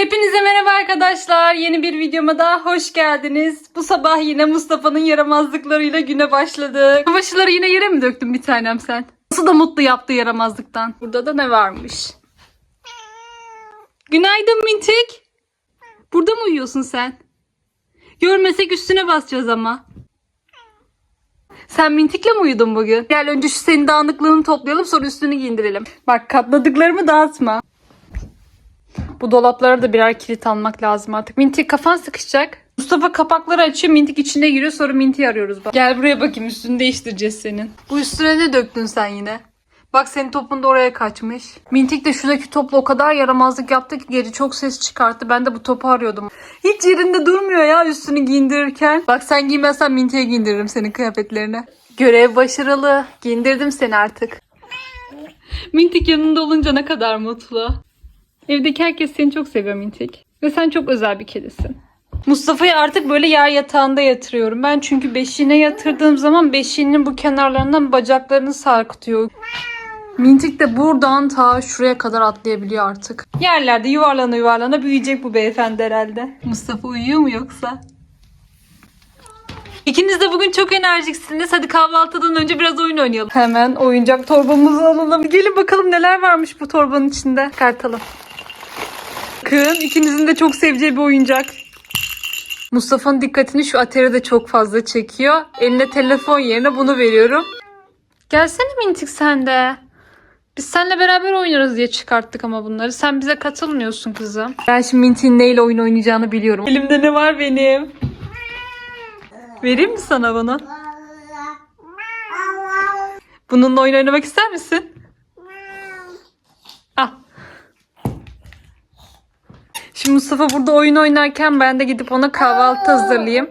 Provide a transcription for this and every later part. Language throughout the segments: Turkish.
Hepinize merhaba arkadaşlar. Yeni bir videoma daha hoş geldiniz. Bu sabah yine Mustafa'nın yaramazlıklarıyla güne başladık. Başıları yine yere mi döktün bir tanem sen? Nasıl da mutlu yaptı yaramazlıktan. Burada da ne varmış? Günaydın Mintik. Burada mı uyuyorsun sen? Görmesek üstüne basacağız ama. Sen Mintik'le mi uyudun bugün? Gel önce şu senin dağınıklığını toplayalım sonra üstünü giyindirelim. Bak katladıklarımı dağıtma. Bu dolaplara da birer kilit almak lazım artık. Mintik kafan sıkışacak. Mustafa kapakları açıyor. Mintik içine giriyor. Sonra Mintik'i arıyoruz. Bak. Gel buraya bakayım. Üstünü değiştireceğiz senin. Bu üstüne ne döktün sen yine? Bak senin topun da oraya kaçmış. Mintik de şuradaki topla o kadar yaramazlık yaptı ki geri çok ses çıkarttı. Ben de bu topu arıyordum. Hiç yerinde durmuyor ya üstünü giyindirirken. Bak sen giymezsen Mintik'e giydiririm senin kıyafetlerini. Görev başarılı. Giyindirdim seni artık. Mintik yanında olunca ne kadar mutlu. Evdeki herkes seni çok seviyor Mintik. Ve sen çok özel bir kedisin. Mustafa'yı artık böyle yer yatağında yatırıyorum. Ben çünkü beşiğine yatırdığım zaman beşiğinin bu kenarlarından bacaklarını sarkıtıyor. Mintik de buradan ta şuraya kadar atlayabiliyor artık. Yerlerde yuvarlana yuvarlana büyüyecek bu beyefendi herhalde. Mustafa uyuyor mu yoksa? İkiniz de bugün çok enerjiksiniz. Hadi kahvaltıdan önce biraz oyun oynayalım. Hemen oyuncak torbamızı alalım. Gelin bakalım neler varmış bu torbanın içinde. Kartalım. Bakın ikinizin de çok seveceği bir oyuncak. Mustafa'nın dikkatini şu ateri de çok fazla çekiyor. Eline telefon yerine bunu veriyorum. Gelsene Mintik sen de. Biz seninle beraber oynarız diye çıkarttık ama bunları. Sen bize katılmıyorsun kızım. Ben şimdi Mintik'in neyle oyun oynayacağını biliyorum. Elimde ne var benim? Vereyim mi sana bunu? Bununla oyun oynamak ister misin? Şimdi Mustafa burada oyun oynarken ben de gidip ona kahvaltı hazırlayayım.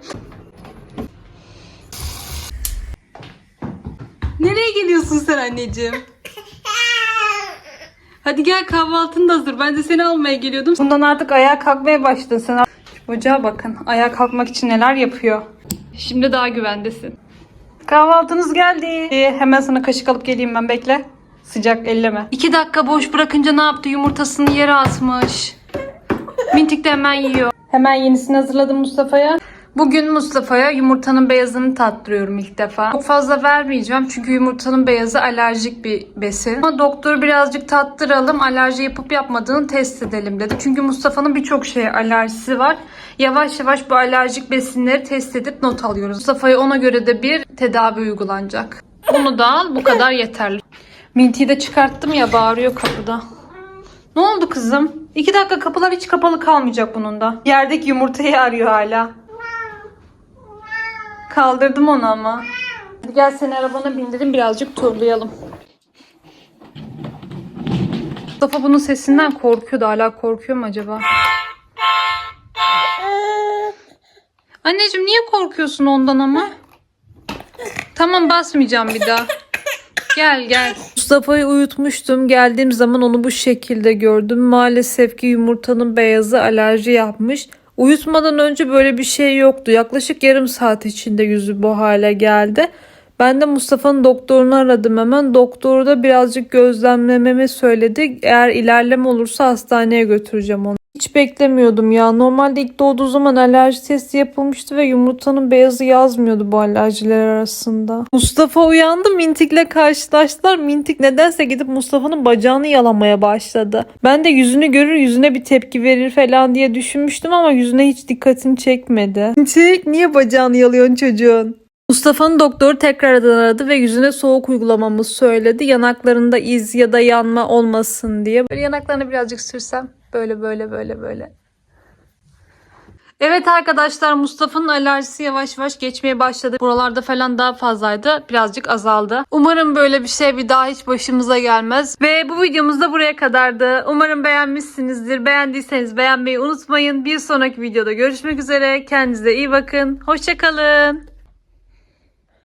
Nereye geliyorsun sen anneciğim? Hadi gel kahvaltın da hazır. Ben de seni almaya geliyordum. Bundan artık ayağa kalkmaya başladın sen. Şu Ocağa bakın. Ayağa kalkmak için neler yapıyor. Şimdi daha güvendesin. Kahvaltınız geldi. Ee, hemen sana kaşık alıp geleyim ben bekle. Sıcak elleme. İki dakika boş bırakınca ne yaptı? Yumurtasını yere atmış. Mintik de hemen yiyor. Hemen yenisini hazırladım Mustafa'ya. Bugün Mustafa'ya yumurtanın beyazını tattırıyorum ilk defa. Çok fazla vermeyeceğim çünkü yumurtanın beyazı alerjik bir besin. Ama doktor birazcık tattıralım, alerji yapıp yapmadığını test edelim dedi. Çünkü Mustafa'nın birçok şeye alerjisi var. Yavaş yavaş bu alerjik besinleri test edip not alıyoruz. Mustafa'ya ona göre de bir tedavi uygulanacak. Bunu da al, bu kadar yeterli. Minti'yi de çıkarttım ya bağırıyor kapıda. Ne oldu kızım? İki dakika kapılar hiç kapalı kalmayacak bunun da. Yerdeki yumurtayı arıyor hala. Kaldırdım onu ama. Hadi gel seni arabana bindireyim birazcık turlayalım. Mustafa bunun sesinden korkuyordu. Hala korkuyor mu acaba? Anneciğim niye korkuyorsun ondan ama? Tamam basmayacağım bir daha. Gel gel. Mustafa'yı uyutmuştum. Geldiğim zaman onu bu şekilde gördüm. Maalesef ki yumurtanın beyazı alerji yapmış. Uyutmadan önce böyle bir şey yoktu. Yaklaşık yarım saat içinde yüzü bu hale geldi. Ben de Mustafa'nın doktorunu aradım hemen. Doktoru da birazcık gözlemlememi söyledi. Eğer ilerleme olursa hastaneye götüreceğim onu. Hiç beklemiyordum ya. Normalde ilk doğduğu zaman alerji testi yapılmıştı ve yumurtanın beyazı yazmıyordu bu alerjiler arasında. Mustafa uyandı Mintik'le karşılaştılar. Mintik nedense gidip Mustafa'nın bacağını yalamaya başladı. Ben de yüzünü görür yüzüne bir tepki verir falan diye düşünmüştüm ama yüzüne hiç dikkatini çekmedi. Mintik niye bacağını yalıyorsun çocuğun? Mustafa'nın doktoru tekrardan aradı ve yüzüne soğuk uygulamamızı söyledi. Yanaklarında iz ya da yanma olmasın diye. Böyle yanaklarını birazcık sürsem. Böyle böyle böyle böyle. Evet arkadaşlar Mustafa'nın alerjisi yavaş yavaş geçmeye başladı. Buralarda falan daha fazlaydı. Birazcık azaldı. Umarım böyle bir şey bir daha hiç başımıza gelmez. Ve bu videomuz da buraya kadardı. Umarım beğenmişsinizdir. Beğendiyseniz beğenmeyi unutmayın. Bir sonraki videoda görüşmek üzere. Kendinize iyi bakın. Hoşçakalın.